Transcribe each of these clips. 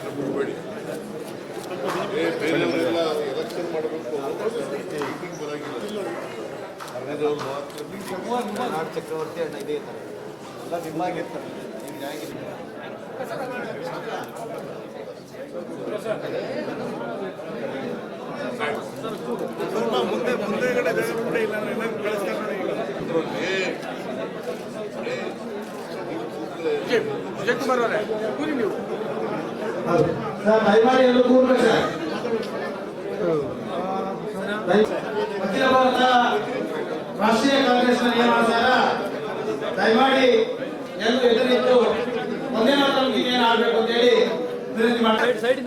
ಯಾರು ಬಿಡಬೇಡಿ ಬೇರೆಯವರೆಲ್ಲ ಎಲೆಕ್ಷನ್ ಮಾಡಬೇಕು ಮೀಟಿಂಗ್ ಬರೋಂಗಿಲ್ಲ. ನಾಡ್ ಚಕ್ರವರ್ತಿ ಅಣ್ಣ ಇದೇ ಇರ್ತಾರೆ ಎಲ್ಲ ನಿಮ್ಮಾಗಿರ್ತಾರೆ ನಿಮ್ಗೆ ಕುಮಾರ್ ಅವರೇ ಕೂರಿ ನೀವು ಸರ್ ದಯಮಾಡಿ ಎಲ್ಲರೂ ಕೂರ್ಬೇಕು ಸರ್ ಅಖಿಲ ಭಾರತ ರಾಷ್ಟ್ರೀಯ ಕಾಂಗ್ರೆಸ್ನ ನಿಯಮಾನುಸಾರ ದಯಮಾಡಿ ಎಲ್ಲರೂ ಎದುರಿದ್ದು ಒಂದೇ ಮಾತಲ್ಲಿ ಇನ್ನೇನು ಆಗಬೇಕು ಅಂತ ಹೇಳಿ ವಿನಂತಿ ಮಾಡ್ತಾರೆ ಸರ್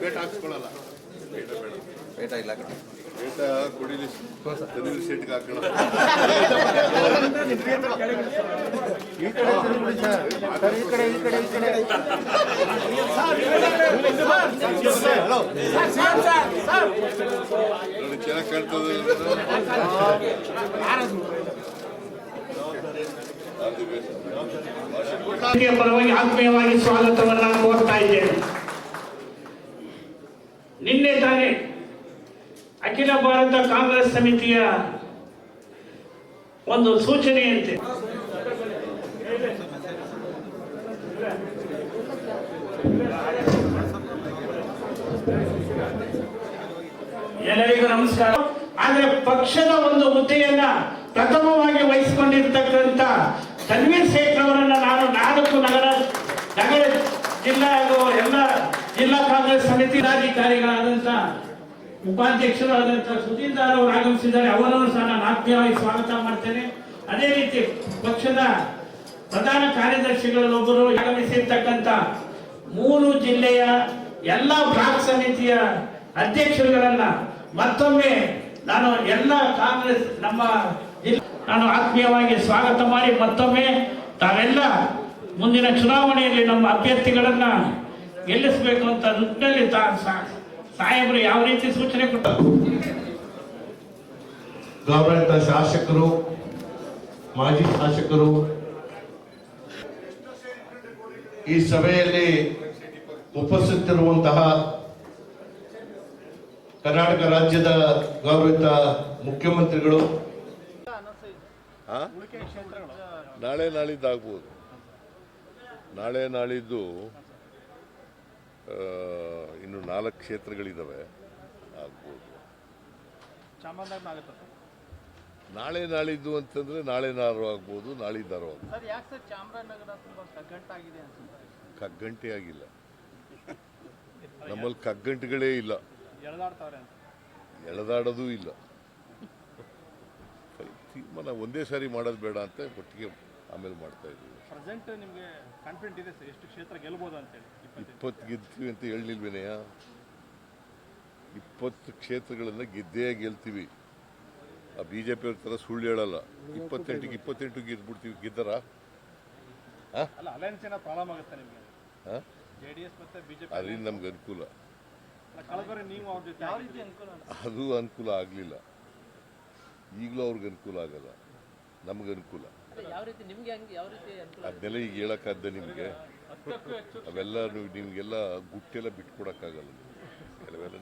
ಪೇಟ ಹಾಕ್ಸ್ಕೊಳ್ಳಲ್ಲ ಪೇಟ ಇಲ್ಲ ಪೇಟ ಕುಡಿಲಿ ತನೀರ್ ಸೆಟ್ಗೆ ಹಾಕೋಣ ಈ ಕಡೆ ಆ All the best. ವೇದಿಕೆಯ ಪರವಾಗಿ ಆತ್ಮೀಯವಾಗಿ ಸ್ವಾಗತವನ್ನ ಕೋರ್ತಾ ಇದ್ದೇನೆ ನಿನ್ನೆ ತಾನೇ ಅಖಿಲ ಭಾರತ ಕಾಂಗ್ರೆಸ್ ಸಮಿತಿಯ ಒಂದು ಸೂಚನೆಯಂತೆ ಎಲ್ಲರಿಗೂ ನಮಸ್ಕಾರ. ಆದ್ರೆ ಪಕ್ಷದ ಒಂದು ಹುದ್ದೆಯನ್ನ ಪ್ರಥಮವಾಗಿ ವಹಿಸಿಕೊಂಡಿರ್ತಕ್ಕಂಥ ತನ್ವೀರ್ ಸೇಠ್ ಅವರನ್ನ ನಾನು ನಾಲ್ಕು ನಗರ ನಗರ ಜಿಲ್ಲಾ ಹಾಗೂ ಎಲ್ಲ ಜಿಲ್ಲಾ ಕಾಂಗ್ರೆಸ್ ಸಮಿತಿ ರಾಧಿಕಾರಿಗಳಾದಂಥ ಉಪಾಧ್ಯಕ್ಷರಾದಂತಹ ಸುಧೀರ್ ದಾರ್ ಅವರು ಆಗಮಿಸಿದ್ದಾರೆ. ಅವರನ್ನು ಸಹ ನಾನು ಆತ್ಮೀಯವಾಗಿ ಸ್ವಾಗತ ಮಾಡ್ತೇನೆ. ಅದೇ ರೀತಿ ಪಕ್ಷದ ಪ್ರಧಾನ ಕಾರ್ಯದರ್ಶಿಗಳಲ್ಲೊಬ್ಬರು ಆಗಮಿಸಿರ್ತಕ್ಕಂಥ ಮೂರು ಜಿಲ್ಲೆಯ ಎಲ್ಲ ಬ್ಲಾಕ್ ಸಮಿತಿಯ ಅಧ್ಯಕ್ಷರುಗಳನ್ನ ಮತ್ತೊಮ್ಮೆ ನಾನು ಎಲ್ಲ ಕಾಂಗ್ರೆಸ್, ನಮ್ಮ ನಾನು ಆತ್ಮೀಯವಾಗಿ ಸ್ವಾಗತ ಮಾಡಿ ಮತ್ತೊಮ್ಮೆ ತಾವೆಲ್ಲ ಮುಂದಿನ ಚುನಾವಣೆಯಲ್ಲಿ ನಮ್ಮ ಅಭ್ಯರ್ಥಿಗಳನ್ನ ಗೆಲ್ಲಿಸಬೇಕು ಅಂತ ನಿಟ್ಟಿನಲ್ಲಿ ತಾ ಸಾಹೇಬರು ಯಾವ ರೀತಿ ಸೂಚನೆ ಕೊಟ್ಟರು ಗೌರವಿತ ಶಾಸಕರು, ಮಾಜಿ ಶಾಸಕರು, ಈ ಸಭೆಯಲ್ಲಿ ಉಪಸ್ಥಿತರಿರುವಂತಹ ಕರ್ನಾಟಕ ರಾಜ್ಯದ ಗೌರವಿತ ಮುಖ್ಯಮಂತ್ರಿಗಳು. ಆ? ನಾಳೆ ನಾಳಿದ್ದು ಆಗ್ಬೋದು ನಾಳೆ ನಾಳಿದ್ದು ಇನ್ನು ನಾಲ್ಕು ಕ್ಷೇತ್ರಗಳಿದ್ದಾವೆ ಆಗ್ಬೋದು. ನಾಳೆ ನಾಳಿದ್ದು ಅಂತಂದ್ರೆ ನಾಳೆ ನಾರು ಆಗ್ಬೋದು ನಾಳಿದ್ದಾರು ಆಗ್ಬೋದು. ಸರ್ ಯಾಕೆ ಸರ್ ಚಾಮರಾಜನಗರ ತುಂಬಾ ಕಗ್ಗಂಟಾಗಿದೆ ಅನ್ಸುತ್ತೆ? ಕಗ್ಗಂಟೆ ಆಗಿಲ್ಲ. ನಮ್ಮಲ್ಲಿ ಕಗ್ಗಂಟುಗಳೇ ಇಲ್ಲ. ಎಳೆದಾಡ್ತಾವ್ರೆ ಅಂತ. ಎಳೆದಾಡೋದು ಇಲ್ಲ. ತೀರ್ಮಾನ ಒಂದೇ ಸಾರಿ ಮಾಡೋದು ಬೇಡ ಅಂತ ಒಟ್ಟಿಗೆ ಆಮೇಲೆ ಮಾಡ್ತಾ ಇದ್ದೀವಿ. ಪ್ರೆಸೆಂಟ್ ನಿಮಗೆ ಕಾನ್ಫಿಡೆಂಟ್ ಇದೆ ಸರ್ ಎಷ್ಟು ಕ್ಷೇತ್ರ ಗೆಲ್ಬೋದು ಅಂತೇಳಿ ಇಪ್ಪತ್ತು ಗೆದ್ದೀವಿ ಅಂತ ಹೇಳಿಲ್ವೇನೆಯ ಇಪ್ಪತ್ತು ಕ್ಷೇತ್ರಗಳನ್ನು ಗೆದ್ದೇ ಗೆಲ್ತೀವಿ. ಆ ಬಿ ಜೆ ಪಿಯವ್ರ ಥರ ಸುಳ್ಳು ಹೇಳಲ್ಲ. ಇಪ್ಪತ್ತೆಂಟಿಗೆ ಇಪ್ಪತ್ತೆಂಟು ಗೆದ್ಬಿಡ್ತೀವಿ. ಗೆದ್ದರ? ಅಲ್ಲ ಅಲಯನ್ಸ್ ಏನೋ ಪ್ರಾಬ್ಲಮ್ ಆಗುತ್ತೆ ನಿಮಗೆ. ಹಾಂ? ಜೆ ಡಿ ಎಸ್ ಮತ್ತೆ ಪಿ ಅದರಿಂದ ನಮ್ಗೆ ಅನುಕೂಲ. ಅದು ಅನುಕೂಲ ಆಗಲಿಲ್ಲ. ಈಗಲೂ ಅವ್ರಿಗೆ ಅನುಕೂಲ ಆಗಲ್ಲ. ನಮ್ಗೆ ಅನುಕೂಲ. ಯಾವ ರೀತಿ ನಿಮ್ಗೆ ಯಾವ ರೀತಿ ಅನುಕೂಲ ಅದನ್ನೆಲ್ಲ ಈಗ ಹೇಳಕ್ಕಾದ್ದ ನಿಮಗೆ? ಅವೆಲ್ಲ ನೀವು ನಿಮಗೆಲ್ಲ ಗುಟ್ಟೆಲ್ಲ ಬಿಟ್ಕೊಡಕ್ಕಾಗಲ್ಲ. ಕೆಲವೆಲ್ಲ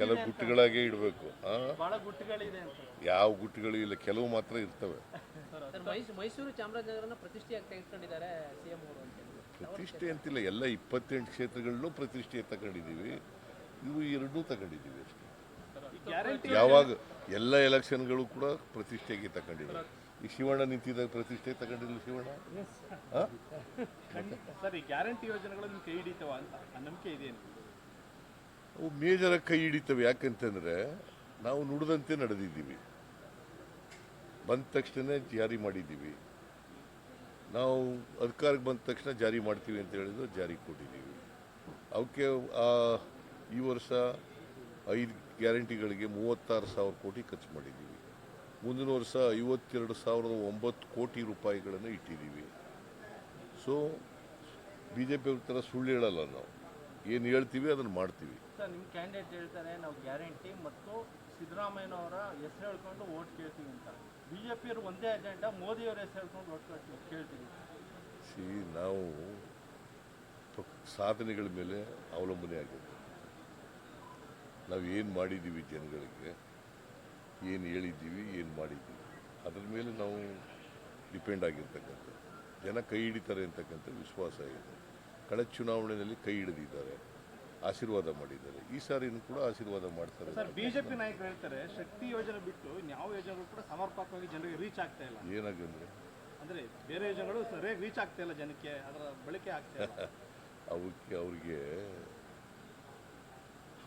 ಕೆಲವು ಗುಟ್ಟುಗಳಾಗೆ ಇಡಬೇಕು. ಯಾವ ಗುಟ್ಟುಗಳು ಇಲ್ಲ ಕೆಲವು ಮಾತ್ರ ಇರ್ತವೆ. ಸರ್ ಮೈಸೂರು ಚಾಮರಾಜನಗರನ ಪ್ರತಿಷ್ಠೆ ಅಂತಿಲ್ಲ ಎಲ್ಲ ಇಪ್ಪತ್ತೆಂಟು ಕ್ಷೇತ್ರಗಳನ್ನೂ ಪ್ರತಿಷ್ಠೆ ತಗೊಂಡಿದ್ದೀವಿ. ಇವು ಎರಡೂ ತಗೊಂಡಿದ್ದೀವಿ ಅಷ್ಟೇ. ಯಾವಾಗ ಎಲ್ಲ ಎಲೆಕ್ಷನ್ಗಳು ಕೂಡ ಪ್ರತಿಷ್ಠೆಗೆ ತಗೊಂಡಿದ್ದಾರೆ ಈ ಶಿವಣ್ಣ ನಿಂತಿದ್ದಾಗ ಪ್ರತಿಷ್ಠೆ ತಗೊಂಡಿಲ್ಲ ಶಿವಣ್ಣ? ಆ? ಸರ್ ಗ್ಯಾರಂಟಿ ಯೋಜನೆಗಳನ್ನು ಕೈ ಹಿಡಿತವ ಅಂತ ನಂಬಿಕೆ ಇದೆ? ಅವು ಮೇಜರ ಕೈ ಹಿಡಿತವೆ. ಯಾಕಂತಂದ್ರೆ ನಾವು ನುಡಿದಂತೆ ನಡೆದಿದ್ದೀವಿ. ಬಂದ ತಕ್ಷಣ ಜಾರಿ ಮಾಡಿದ್ದೀವಿ. ನಾವು ಅಧಿಕಾರಕ್ಕೆ ಬಂದ ತಕ್ಷಣ ಜಾರಿ ಮಾಡ್ತೀವಿ ಅಂತ ಹೇಳಿದ್ರು ಜಾರಿ ಕೊಟ್ಟಿದ್ದೀವಿ. ಅವಕ್ಕೆ ಆ, ಈ ವರ್ಷ ಐದು ಗ್ಯಾರಂಟಿಗಳಿಗೆ ಮೂವತ್ತಾರು ಸಾವಿರ ಕೋಟಿ ಖರ್ಚು ಮಾಡಿದ್ದೀವಿ. ಮುಂದಿನ ವರ್ಷ ಐವತ್ತೆರಡು ಸಾವಿರದ ಒಂಬತ್ತು ಕೋಟಿ ರೂಪಾಯಿಗಳನ್ನು ಇಟ್ಟಿದ್ದೀವಿ. ಸೊ ಬಿ ಜೆ ಪಿ ಥರ ಸುಳ್ಳು ಹೇಳಲ್ಲ ನಾವು. ಏನು ಹೇಳ್ತೀವಿ ಅದನ್ನು ಮಾಡ್ತೀವಿ. ಸರ್ ನಿಮ್ಮ ಕ್ಯಾಂಡಿಡೇಟ್ ಹೇಳ್ತಾರೆ ನಾವು ಗ್ಯಾರಂಟಿ ಮತ್ತು ಸಿದ್ದರಾಮಯ್ಯನವರ ಹೆಸರು ಹೇಳ್ಕೊಂಡು ಓಟ್ ಕೇಳ್ತೀವಿ ಅಂತ. ಬಿ ಜೆ ಪಿಯವರು ಒಂದೇ ಅಜೆಂಡಾ ಮೋದಿಯವರ ಹೆಸರು ಹೇಳ್ಕೊಂಡು ಓಟ್ ಕೇಳ್ತೀವಿ. ಸಿ ನಾವು ಸಾಧನೆಗಳ ಮೇಲೆ ಅವಲಂಬನೆ ಆಗಿದೆ ನಾವು ಏನು ಮಾಡಿದ್ದೀವಿ ಜನಗಳಿಗೆ? ಏನು ಹೇಳಿದ್ದೀವಿ ಏನು ಮಾಡಿದ್ದೀವಿ ಅದ್ರ ಮೇಲೆ ನಾವು ಡಿಪೆಂಡ್ ಆಗಿರ್ತಕ್ಕಂಥದ್ದು ಜನ ಕೈ ಹಿಡಿತಾರೆ ಅಂತಕ್ಕಂಥ ವಿಶ್ವಾಸ ಇದೆ. ಕಳೆದ ಚುನಾವಣೆಯಲ್ಲಿ ಕೈ ಹಿಡಿದಿದ್ದಾರೆ ಆಶೀರ್ವಾದ ಮಾಡಿದ್ದಾರೆ. ಈ ಸಾರಿನೂ ಕೂಡ ಆಶೀರ್ವಾದ ಮಾಡ್ತಾರೆ ಬಿಜೆಪಿ ನಾಯಕರು ಹೇಳ್ತಾರೆ ಶಕ್ತಿ ಯೋಜನೆ ಬಿಟ್ಟು ಯಾವ ಯೋಜನೆಗಳು ಕೂಡ ಸಮರ್ಪಕವಾಗಿ ಜನರಿಗೆ ರೀಚ್ ಆಗ್ತಾ ಇಲ್ಲ. ಏನಾಗಂದ್ರೆ ಅಂದರೆ? ಬೇರೆ ಯೋಜನೆಗಳು ಸರಿಯಾಗಿ ರೀಚ್ ಆಗ್ತಾ ಇಲ್ಲ ಜನಕ್ಕೆ ಅದರ ಬಳಕೆ ಆಗ್ತಾ ಇಲ್ಲ. ಅವಕ್ಕೆ ಅವ್ರಿಗೆ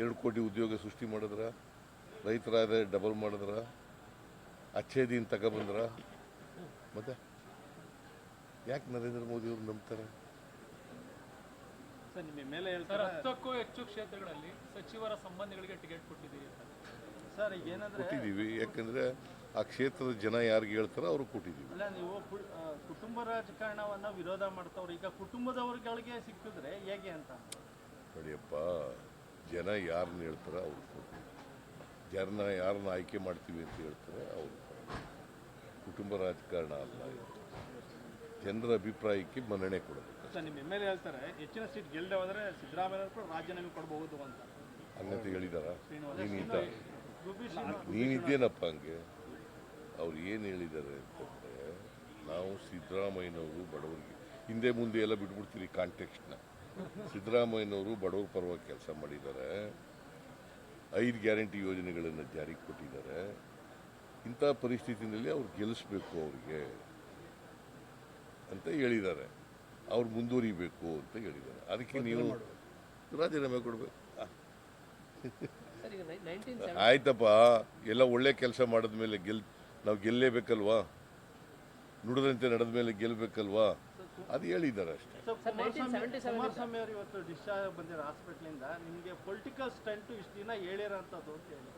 ಎರಡು ಕೋಟಿ ಉದ್ಯೋಗ ಸೃಷ್ಟಿ ಮಾಡಿದ್ರ ರೈತರ ಆದಾಯ ಡಬಲ್ ಮಾಡಿದ್ರ ಅಚ್ಛೇದಿನ ತಗೊಬಂದ್ರ. ಮತ್ತೆ ಯಾಕೆ ನರೇಂದ್ರ ಮೋದಿ ಅವ್ರು ನಂಬ್ತಾರೆ? ಸರ್ ನಿಮ್ಮ ಮೇಲೆ ಹತ್ತಕ್ಕೂ ಹೆಚ್ಚು ಕ್ಷೇತ್ರಗಳಲ್ಲಿ ಸಚಿವರ ಸಂಬಂಧಿಗಳಿಗೆ ಟಿಕೆಟ್ ಕೊಟ್ಟಿದ್ದೀರಿ ಅಂತ. ಸರ್ ಈಗ ಏನಂದ್ರೆ ಕೊಟ್ಟಿದ್ದೀವಿ. ಯಾಕಂದ್ರೆ ಆ ಕ್ಷೇತ್ರದ ಜನ ಯಾರಿಗೆ ಹೇಳ್ತಾರೋ ಅವ್ರಿಗೆ ಕೊಟ್ಟಿದ್ದೀವಿ. ಅಲ್ಲ ನೀವು ಕುಟುಂಬ ರಾಜಕಾರಣವನ್ನು ವಿರೋಧ ಮಾಡ್ತಾವ್ರು. ಈಗ ಕುಟುಂಬದವ್ರಿಗೆ ಸಿಕ್ಕಿದ್ರೆ ಹೇಗೆ ಅಂತ? ನೋಡಿಯಪ್ಪ ಜನ ಯಾರನ್ನ ಹೇಳ್ತಾರೆ ಅವ್ರು ಕೊಡ್ತೀವಿ. ಜನ ಯಾರನ್ನ ಆಯ್ಕೆ ಮಾಡ್ತೀವಿ ಅಂತ ಹೇಳ್ತಾರೆ ಅವ್ರ ಕುಟುಂಬ ರಾಜಕಾರಣ ಅಲ್ಲ. ಜನರ ಅಭಿಪ್ರಾಯಕ್ಕೆ ಮನ್ನಣೆ ಕೊಡಬೇಕು. ಹೇಳ್ತಾರೆ ಹೆಚ್ಚಿನ ಸೀಟ್ ಗೆಲ್ದೆ ಹೋದ್ರೆ ಸಿದ್ದರಾಮಯ್ಯ ರಾಜೀನಾಮೆ ಕೊಡಬಹುದು ಅಂತ. ಹಂಗಂತ ಹೇಳಿದಾರ? ನೀನಿದ್ದ ನೀನಿದ್ದೇನಪ್ಪ ಹಂಗೆ? ಅವ್ರು ಏನು ಹೇಳಿದ್ದಾರೆ ಅಂತಂದರೆ ನಾವು ಸಿದ್ದರಾಮಯ್ಯನವರು ಬಡವರಿಗೆ ಹಿಂದೆ ಮುಂದೆ ಎಲ್ಲ ಬಿಟ್ಬಿಡ್ತೀರಿ ಕಾಂಟೆಕ್ಸ್ಟ್ನ ಸಿದ್ದರಾಮಯ್ಯನವರು ಬಡವರ ಪರವಾಗಿ ಕೆಲಸ ಮಾಡಿದ್ದಾರೆ. ಐದು ಗ್ಯಾರಂಟಿ ಯೋಜನೆಗಳನ್ನು ಜಾರಿಗೆ ಕೊಟ್ಟಿದ್ದಾರೆ. ಇಂಥ ಪರಿಸ್ಥಿತಿನಲ್ಲಿ ಅವ್ರು ಗೆಲ್ಲಿಸ್ಬೇಕು ಅವ್ರಿಗೆ ಅಂತ ಹೇಳಿದ್ದಾರೆ. ಅವ್ರು ಮುಂದುವರಿಬೇಕು ಅಂತ ಹೇಳಿದ್ದಾರೆ. ಅದಕ್ಕೆ ನೀವು ರಾಜೀನಾಮೆ ಕೊಡಬೇಕು. ಆಯ್ತಪ್ಪ ಎಲ್ಲ ಒಳ್ಳೆ ಕೆಲಸ ಮಾಡಿದ್ಮೇಲೆ ಗೆಲ್ ನಾವು ಗೆಲ್ಲೇಬೇಕಲ್ವಾ? ನುಡಿದಂತೆ ನಡೆದ ಮೇಲೆ ಗೆಲ್ಬೇಕಲ್ವಾ? ಅದು ಹೇಳಿದ್ದಾರೆ ಅಷ್ಟೇ. ಕುಮಾರಸ್ವಾಮಿ 1977 ಕುಮಾರಸ್ವಾಮಿ ಅವರು ಇವತ್ತು ಡಿಸ್ಚಾರ್ಜ್ ಬಂದಿರೋ ಹಾಸ್ಪಿಟ್ಲಿಂದ ನಿಮಗೆ ಪೊಲಿಟಿಕಲ್ ಸ್ಟಂಟ್ ಇಷ್ಟು ದಿನ ಹೇಳಿರೋಂಥದ್ದು ಅಂತ ಹೇಳಿ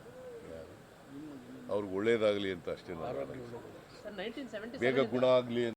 ಅವ್ರಿಗೆ ಒಳ್ಳೇದಾಗಲಿ ಅಂತ ಅಷ್ಟೇ ನಾನು ಸರ್ ನೈನ್ಟೀನ್ ಸೆವೆಂಟಿ ಬೇಗ ಗುಣ ಆಗಲಿ